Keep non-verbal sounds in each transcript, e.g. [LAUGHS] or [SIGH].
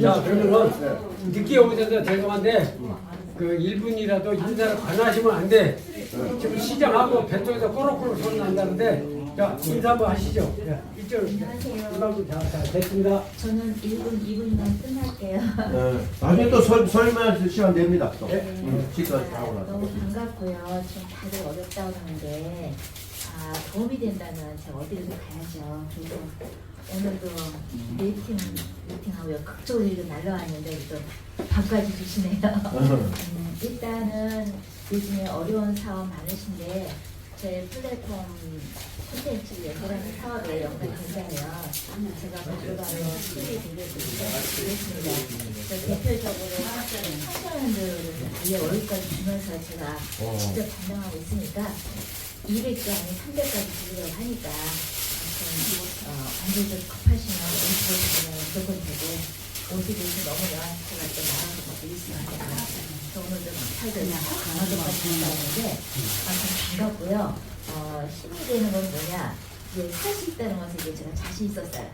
자 그러면은 늦게 오셔서 죄송한데 그 1분이라도 인사를 관하시면 안 돼. 지금 시장하고 배 쪽에서 꼬록꼬록 소리 난다는데 자 인사 한번 하시죠. 예, 이쪽 이방도 자, 자 됐습니다. 저는 1분, 2분이면 끝날게요. 네. 나중에 또 설, 설명할 시간 됩니다. 또. 예. 음, 지금까지 다 하고 나서. 너무 반갑고요. 지금 다들 어렵다고 하는데 아, 도움이 된다면 제가 어디든 가야죠. 그리고 오늘도 미 팅, 미팅하고 극적으로 날라왔는데 또 밥까지 주시네요. [LAUGHS] 음, 일단은 요즘에 어려운 사업 많으신데 제 플랫폼 콘텐츠 예술하는 사업에 연관이 된다면 제가 바로바로 수리 드리겠습니다. 그래서 대표적으로 청소년들을 아예 월급까지 주면서 제가 직접 담당하고 있으니까 200개 아닌 300까지 드리려고 하니까 좀 어, 관계적 급하시면 50을 드리면 무 조건 되고 50이 넘으면 제가 또 나가서 드리겠습니다. 그래서 오늘 좀 살들 강화도까지 간다는데 아참 반갑고요. 어, 힘이 되는 건 뭐냐? 이제 살 수 있다는 것에 이제 제가 자신 있었어요.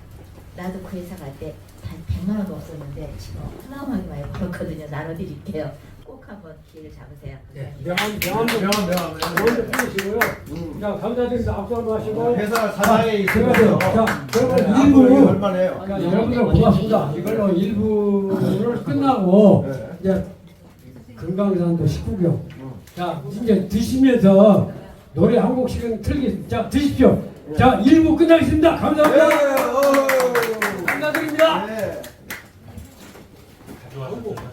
나도 그 회사 갈 때 단 100만 원도 없었는데 지금 어마어마하게 많이 벌었거든요. 나눠드릴게요. 꼭 한번 기회를 잡으세요. 예, 명함 명함도 명함, 명함, 명함. 명함도 풀으시고요. 음. 자 감사드립니다. 악수 한번 하시고. 회사 사장에 있으면서 자 그러면 앞으로 일부 얼마나요? 자, 여러분들 고맙습니다. 이걸로 일부를 끝나고 네. 이제 금강산도 19경. 자 이제 드시면서 노래 한 곡씩은 틀기. 자 드십시오. 자 일부 끝나겠습니다. 감사합니다. 네, 어. 감사드립니다. 네.